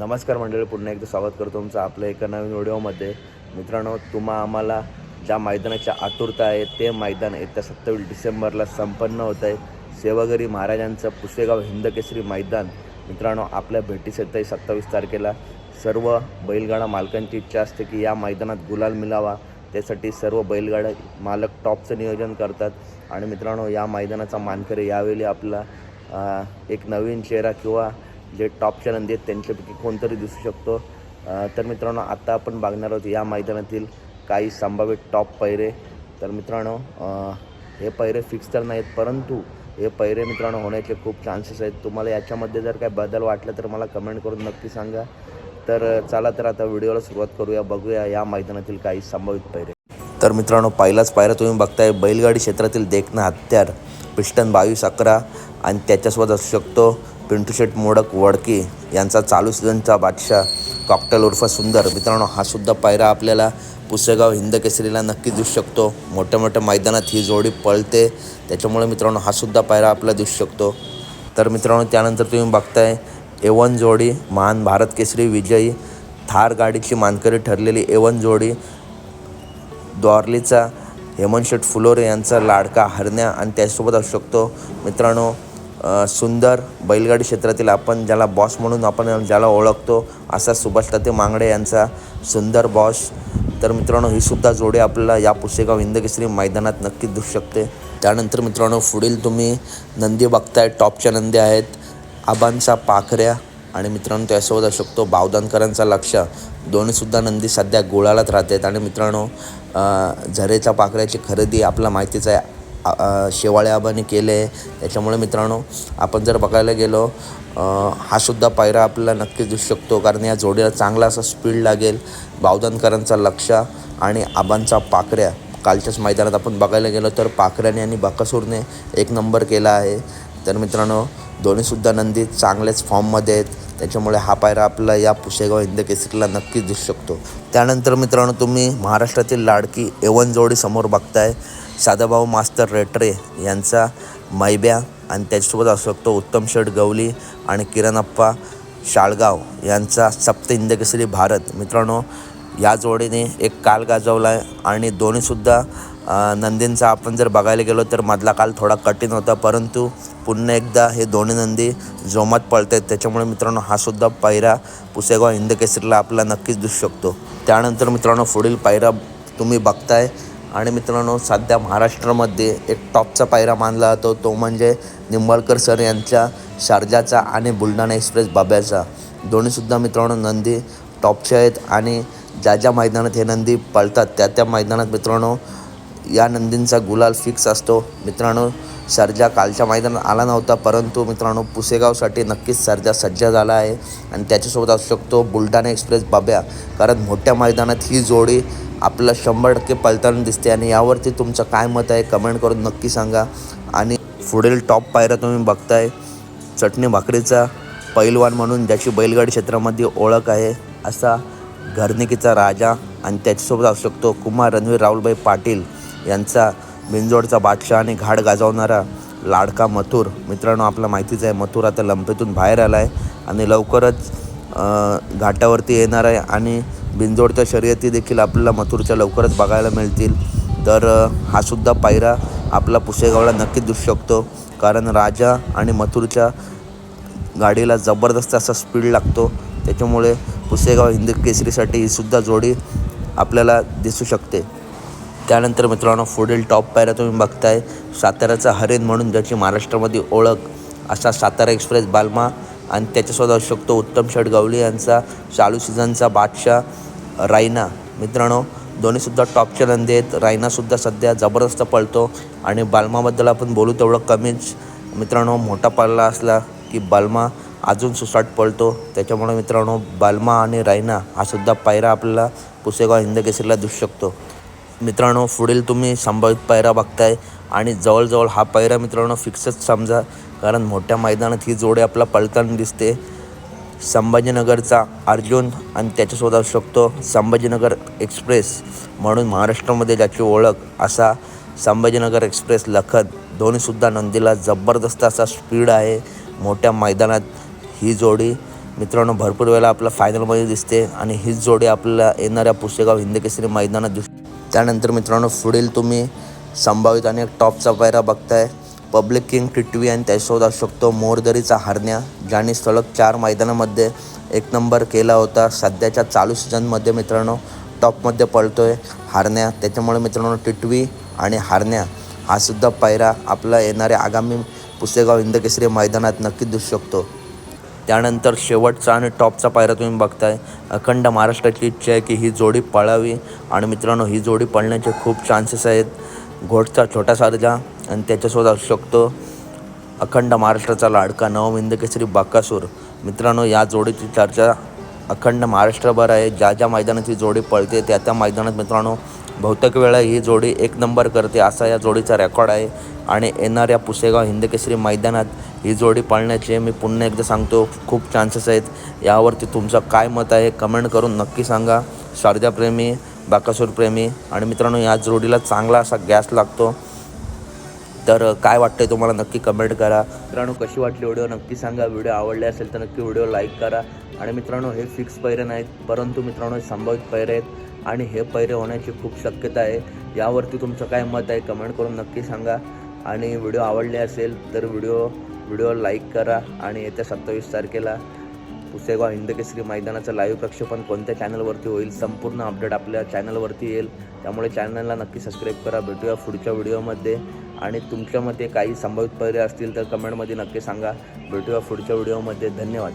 नमस्कार मंडळी पुन्हा एकदा स्वागत करतो तुमचं आपल्या एका नवीन व्हिडिओमध्ये. मित्रांनो तुम्हा आम्हाला ज्या मैदानाच्या आतुरता आहे ते मैदान येत्या सत्तावीस डिसेंबरला संपन्न होत आहे. सेवागिरी महाराजांचं पुसेगाव हिंदकेसरी मैदान. मित्रांनो आपल्या भेटीसाठी आहे सत्तावीस तारखेला सर्व बैलगाडा मालकांची इच्छा असते की या मैदानात गुलाल मिळावा त्यासाठी सर्व बैलगाडा मालक टॉपचं नियोजन करतात. आणि मित्रांनो या मैदानाचा मानकरी यावेळी आपला एक नवीन चेहरा किंवा जे टॉपच्या नंदी आहेत त्यांच्यापैकी कोणतरी दिसू शकतो. तर मित्रांनो आत्ता आपण बघणार आहोत या मैदानातील काही संभाव्य टॉप पैरे तर मित्रांनो हे पैरे फिक्स तर नाहीत परंतु हे पैरे मित्रांनो होण्याचे खूप चान्सेस आहेत. तुम्हाला याच्यामध्ये जर काही बदल वाटला तर मला कमेंट करून नक्की सांगा. तर चला तर आता व्हिडिओला सुरुवात करूया बघूया या मैदानातील काही संभावित पैरे तर मित्रांनो पहिलाच पायरा तुम्ही बघताय बैलगाडी क्षेत्रातील देखणं हत्यार पिस्टन बावीस अकरा आणि त्याच्यासोबत असू शकतो पिंटू शेट मोडक वडके यांचा चालू सीझनचा बादशाह कॉकटेल उर्फ सुंदर. मित्रांनो हा सुद्धा पायरा आपल्याला पुसेगाव हिंद केसरीला नक्की दिसू शकतो. मोठ्या मोठ्या मैदानात ही जोडी पळते. त्याच्यामुळे मित्रांनो हा सुद्धा पायरा आपल्याला दिसू शकतो. तर मित्रांनो त्यानंतर तुम्ही बघताय एवन जोडी महान भारत केसरी विजयी थार गाडीची मानकरी ठरलेली एवन जोडी द्वारलीचा हेमंत शेठ फुलोरे यांचा लाडका हरण्या आणि त्याच्यासोबत असू शकतो. मित्रांनो सुंदर बैलगाडी क्षेत्रातील आपण ज्याला बॉस म्हणून आपण ज्याला ओळखतो असा सुभाष ताते मांगडे यांचा सुंदर बॉस तर मित्रांनो ही सुद्धा जोडी आपल्याला या पुसेगाव हिंदकेसरी मैदानात नक्कीच दिसू शकते. त्यानंतर मित्रांनो पुढील तुम्ही नंदी बघताय टॉपच्या नंदी आहेत. आबांचा पाखऱ्या आणि मित्रांनो त्यासोबत असू शकतो बावदानकरांचा लक्ष. दोन्हीसुद्धा नंदी सध्या गोळालाच राहतात. आणि मित्रांनो झरेच्या पाखऱ्याची खरेदी आपला माहितीच आहे. शेवाळे आबांनी केले. आहे त्याच्यामुळे मित्रांनो आपण जर बघायला गेलो हा सुद्धा पायरा आपल्याला नक्कीच दिसू शकतो कारण या जोडीला चांगला असा स्पीड लागेल बावदानकरांचा लक्ष आणि आबांचा पाखऱ्या कालच्याच मैदानात आपण बघायला गेलो तर पाखऱ्याने आणि बकासूरने एक नंबर केला आहे. तर मित्रांनो दोन्हीसुद्धा नंदी चांगलेच फॉर्ममध्ये आहेत. त्याच्यामुळे हा पायरा आपला या पुशेगाव हिंद केसरीला नक्कीच दिसू शकतो. त्यानंतर मित्रांनो तुम्ही महाराष्ट्रातील लाडकी एवन जोडी समोर बघताय. सादाभाऊ मास्तर रेटरे यांचा मैब्या आणि त्याच्यासोबत असू शकतो उत्तम शेठ गवली आणि किरणप्पा शाळगाव यांचा सप्त इंदकेसरी भारत. मित्रांनो या जोडीने एक काल गाजवला आहे आणि दोन्हीसुद्धा नंदींचा आपण जर बघायला गेलो तर मधला काल थोडा कठीण होता परंतु पुन्हा एकदा हे दोन्ही नंदी जोमात पळत आहेत त्याच्यामुळे मित्रांनो हा सुद्धा पायरा पुसेगाव हिंदकेसरीला आपला नक्कीच दिसू शकतो. त्यानंतर मित्रांनो पुढील पायरा तुम्ही बघताय. आणि मित्रांनो सध्या महाराष्ट्रामध्ये एक टॉपचा पायरा मानला जातो. तो म्हणजे निंबाळकर सर यांच्या शारजाचा आणि बुलढाणा एक्सप्रेस बाब्याचा. दोन्हीसुद्धा मित्रांनो नंदी टॉपचे आहेत आणि ज्या ज्या मैदानात हे नंदी पळतात त्या त्या मैदानात मित्रांनो या नंदींचा गुलाल फिक्स असतो. मित्रांनो सर्जा कालच्या मैदानात आला नव्हता परंतु मित्रांनो पुसेगावसाठी नक्कीच सर्जा सज्ज झाला आहे. आणि त्याच्यासोबत असू शकतो बुलढाणा एक्सप्रेस बाब्या. कारण मोठ्या मैदानात ही जोडी आपलं शंभर टक्के पलताना दिसते. आणि यावरती तुमचं काय मत आहे कमेंट करून नक्की सांगा. आणि पुढील टॉप पायऱ्या तुम्ही बघताय. चटणी भाकरीचा पैलवान म्हणून ज्याची बैलगाडी क्षेत्रामध्ये ओळख आहे असा घरनिकीचा राजा. आणि त्याच्यासोबत असू शकतो कुमार रणवीर राहुलभाई पाटील. यांचा बिंजोडचा बादशाह आणि घाट गाजवणारा लाडका मथुर. मित्रांनो आपला माहितीच आहे मथुर आता लंपेतून बाहेर आला आहे आणि लवकरच घाटावरती येणार आहे आणि बिंजोडच्या शर्यती देखील आपल्याला मथुरच्या लवकरच बघायला मिळतील. तर हा सुद्धा पायरा आपला पुसेगावला नक्कीच दिसू शकतो कारण राजा आणि मथुरच्या गाडीला जबरदस्त असा स्पीड लागतो. त्याच्यामुळे पुसेगाव हिंद केसरीसाठी ही सुद्धा जोडी आपल्याला दिसू शकते. त्यानंतर मित्रांनो पुढील टॉप पायऱ्या तुम्ही बघताय. साताऱ्याचा हरेन म्हणून ज्याची महाराष्ट्रामध्ये ओळख असा सातारा एक्सप्रेस बालमा आणि त्याच्यासोबत असू शकतो उत्तम शेठ गवली यांचा चालू सीझनचा बादशाह रायना. मित्रांनो दोन्हीसुद्धा टॉपच्या नंदी आहेत. रायनासुद्धा सध्या जबरदस्त पळतो आणि बालमाबद्दल आपण बोलू तेवढं कमीच. मित्रांनो मोठा पडला असला की बालमा अजून सुसाट पळतो. त्याच्यामुळे मित्रांनो बालमा आणि रायना हा सुद्धा पायरा आपल्याला पुसेगाव हिंद केसरीला दिसू शकतो. मित्रांनो पुढील तुम्ही संभावित पायरा बघताय आणि जवळजवळ हा पायरा मित्रांनो फिक्सच समजा कारण मोठ्या मैदानात ही जोडी आपला पळताना दिसते. संभाजीनगरचा अर्जुन आणि त्याच्यासोबत असू शकतो संभाजीनगर एक्सप्रेस म्हणून महाराष्ट्रामध्ये ज्याची ओळख असा संभाजीनगर एक्सप्रेस लखन दोन्हीसुद्धा नंदीला जबरदस्त असा स्पीड आहे. मोठ्या मैदानात ही जोडी मित्रांनो भरपूर वेळा आपल्या फायनलमध्ये दिसते आणि हीच जोडी आपल्याला येणाऱ्या पुसेगाव हिंदकेसरी मैदानात दिसते. त्यानंतर मित्रांनो पुढील तुम्ही संभावित आणि एक टॉपचा पायरा बघताय. पब्लिक किंग टिटवी आणि त्याच्यासोबत असू शकतो मोरदरीचा हरण्या ज्याने सलग चार मैदानामध्ये एक नंबर केला होता. सध्याच्या चालू सीझनमध्ये मित्रांनो टॉपमध्ये पळतोय हारण्या. त्याच्यामुळे मित्रांनो टिटवी आणि हारण्या हा सुद्धा पायरा आपला येणाऱ्या आगामी पुसेगाव हिंदकेसरी मैदानात नक्की दिसू शकतो. त्यानंतर शेवटचा आणि टॉपचा पायरा तुम्ही बघताय. अखंड महाराष्ट्राची इच्छा आहे की ही जोडी पळावी. आणि मित्रांनो ही जोडी पळण्याचे खूप चान्सेस आहेत. घोटचा छोटा सारजा आणि त्याच्यासोबत असू शकतो अखंड महाराष्ट्राचा लाडका नवमिंद केसरी बाकासूर. मित्रांनो या जोडीची चर्चा अखंड महाराष्ट्रभर आहे. ज्या ज्या मैदानात ही जोडी पळते त्या त्या मैदानात मित्रांनो बहुतेक वेळा ही जोडी एक नंबर करते असा या जोडीचा रेकॉर्ड आहे. आणि येणाऱ्या पुसेगाव हिंदकेसरी मैदानात ही जोडी पाळण्याचे मी पुन्हा एकदा सांगतो खूप चान्सेस आहेत. यावरती तुमचं काय मत आहे कमेंट करून नक्की सांगा. शारजाप्रेमी बाकासूरप्रेमी आणि मित्रांनो या जोडीला चांगला असा गॅस लागतो. तर काय वाटतंय तुम्हाला नक्की कमेंट करा. मित्रांनो कशी वाटली व्हिडिओ नक्की सांगा. व्हिडिओ आवडले असेल तर नक्की व्हिडिओ लाईक करा. आणि मित्रांनो हे फिक्स पैरे नाहीत. परंतु मित्रांनो हे संभावित पैरे आहेत. आणि हे पैरे होण्याची खूप शक्यता आहे. यावरती तुमचं काय मत आहे कमेंट करून नक्की सांगा. आणि व्हिडिओ आवडले असेल तर व्हिडिओ व्हिडिओ लाईक करा आणि येत्या सत्तावीस तारखेला पुसेगाव हिंदकेसरी मैदानाचं लाईव्ह प्रक्षेपण कोणत्या चॅनलवरती होईल संपूर्ण अपडेट आपल्या चॅनलवरती येईल. त्यामुळे चॅनलला नक्की सबस्क्राईब करा. भेटूया पुढच्या व्हिडिओमध्ये आणि तुमच्यामध्ये काही संभावित पर्याय असतील तर कमेंटमध्ये नक्की सांगा. भेटूया पुढच्या व्हिडिओमध्ये धन्यवाद.